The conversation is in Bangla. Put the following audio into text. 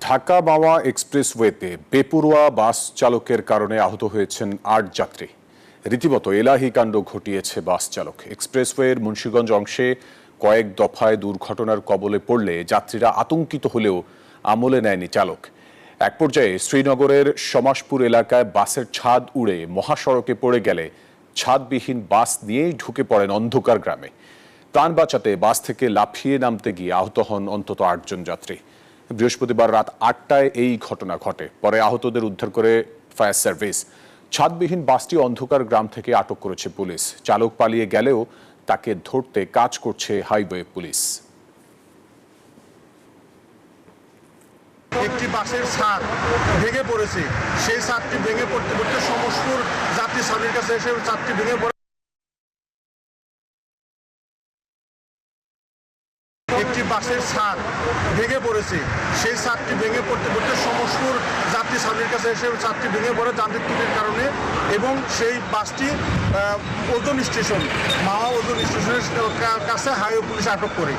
ঢাকা মাওয়া এক্সপ্রেসওয়েতে বেপরোয়া বাস চালকের কারণে আহত হয়েছেন আট যাত্রী। রীতিমতো এলাহি কাণ্ড ঘটিয়েছে বাস চালক। এক্সপ্রেসওয়ের মুন্সীগঞ্জ অংশে কয়েক দফায় দুর্ঘটনার কবলে পড়লে যাত্রীরা আতঙ্কিত হলেও আমলে নেয়নি চালক। এক পর্যায়ে শ্রীনগরের সমাসপুর এলাকায় বাসের ছাদ উড়ে মহাসড়কে পড়ে গেলে ছাদবিহীন বাস নিয়েই ঢুকে পড়েন অন্ধকার গ্রামে। প্রাণ বাঁচাতে বাস থেকে লাফিয়ে নামতে গিয়ে আহত হন অন্তত আটজন যাত্রী। বৃহস্পতিবার রাত আটটায় এই ঘটনা ঘটে। পরে আহতদের উদ্ধার করে ফায়ার সার্ভিস। ছাদবিহীন বাসটি অন্ধকার গ্রাম থেকে আটক করেছে পুলিশ। চালক পালিয়ে গেলেও তাকে ধরতে কাজ করছে হাইওয়ে পুলিশ। একটি বাসের ছাদ ভেঙে পড়েছে। সেই ছাদটি ভেঙে পড়তে পড়তে সমস্পুর যাত্রী সামনের কাছে এসে ছাদটি ভেঙে পড়ে। বাসের ছাদ ভেঙে পড়েছে। সেই ছাদটি ভেঙে পড়তে পড়তে সমস্যুর যাত্রী স্বামীর কাছে এসে ছাদটি ভেঙে পড়ে যান্ত্রিক ত্রুটির কারণে এবং সেই বাসটি ওজন স্টেশন মাওয়া ওজন স্টেশনের কাছে হাইওয়ে পুলিশ আটক করে।